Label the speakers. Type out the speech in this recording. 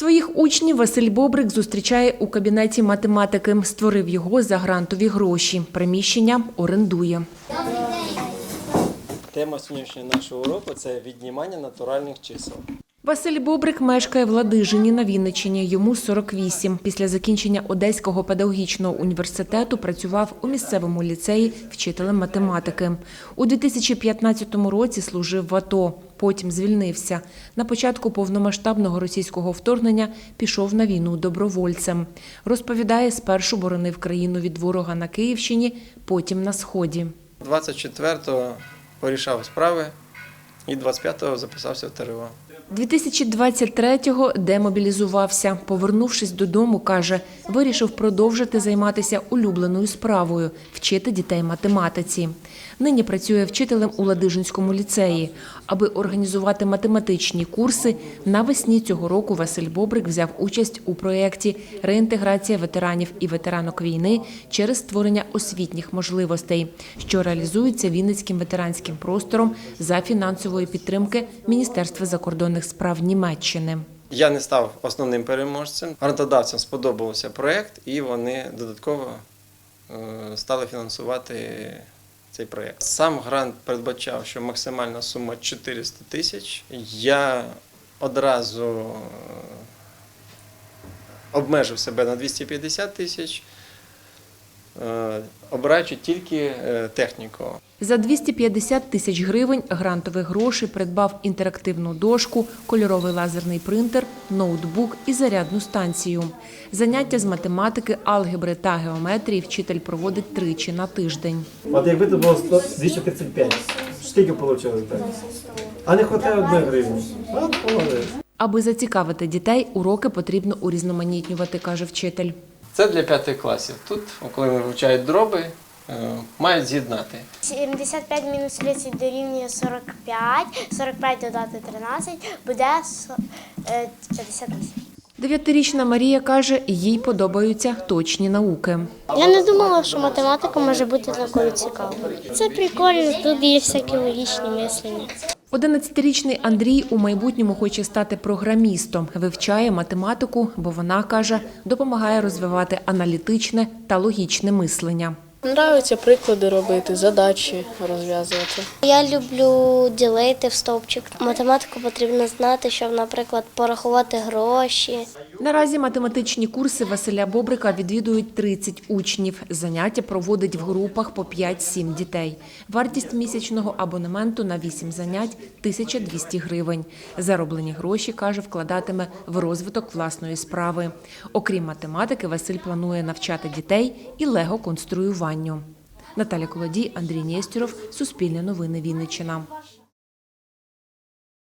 Speaker 1: Своїх учнів Василь Бобрик зустрічає у кабінеті математики. Створив його за грантові гроші. Приміщення орендує.
Speaker 2: Тема сьогоднішнього нашого уроку це віднімання натуральних чисел.
Speaker 1: Василь Бобрик мешкає в Ладижині на Вінниччині. Йому 48. Після закінчення Одеського педагогічного університету працював у місцевому ліцеї вчителем математики. У 2015 році служив в АТО, потім звільнився. На початку повномасштабного російського вторгнення пішов на війну добровольцем. Розповідає, спершу боронив країну від ворога на Київщині, потім на Сході.
Speaker 2: 24-го порішав справи і 25-го записався в ТРО.
Speaker 1: 2023-го демобілізувався. Повернувшись додому, каже, вирішив продовжити займатися улюбленою справою вчити дітей математиці. Нині працює вчителем у Ладижинському ліцеї. Аби організувати математичні курси, навесні цього року Василь Бобрик взяв участь у проєкті Реінтеграція ветеранів і ветеранок війни через створення освітніх можливостей, що реалізується Вінницьким ветеранським простором за фінансової підтримки Міністерства закордонних справ Німеччини.
Speaker 2: Я не став основним переможцем. Грантодавцям сподобався проєкт, і вони додатково е, стали фінансувати цей проєкт. Сам грант передбачав, що максимальна сума 400 тисяч. Я одразу е, обмежив себе на 250 тисяч, обираючи тільки е, техніку.
Speaker 1: За 250 тисяч гривень грантових грошей придбав інтерактивну дошку, кольоровий лазерний принтер, ноутбук і зарядну станцію. Заняття з математики, алгебри та геометрії вчитель проводить тричі на тиждень.
Speaker 3: От якби це було 100, 235, скільки вийшло так? А не вистачає одної гривні.
Speaker 1: Аби зацікавити дітей, уроки потрібно урізноманітнювати, каже вчитель.
Speaker 2: Це для п'ятих класів. Тут, коли вивчають дроби, е, мають з'єднати.
Speaker 4: 75 мінус 30 дорівнює 45, 45 додати 13 буде со- е, 58.
Speaker 1: Дев'ятирічна Марія каже, їй подобаються точні науки.
Speaker 4: Я не думала, що математика може бути такою цікавою. Це прикольно, тут є всякі логічні мислення.
Speaker 1: 11-річний Андрій у майбутньому хоче стати програмістом, вивчає математику, бо вона каже, допомагає розвивати аналітичне та логічне мислення.
Speaker 5: Нравиться приклади робити, задачі розв'язувати.
Speaker 4: Я люблю ділити в стовпчик. Математику потрібно знати, щоб, наприклад, порахувати гроші.
Speaker 1: Наразі математичні курси Василя Бобрика відвідують 30 учнів. Заняття проводить в групах по 5-7 дітей. Вартість місячного абонементу на 8 занять – 1200 гривень. Зароблені гроші, каже, вкладатиме в розвиток власної справи. Окрім математики, Василь планує навчати дітей і лего-конструюванню. Наталя Колодій, Андрій Нєстюров, Суспільне новини Вінниччина.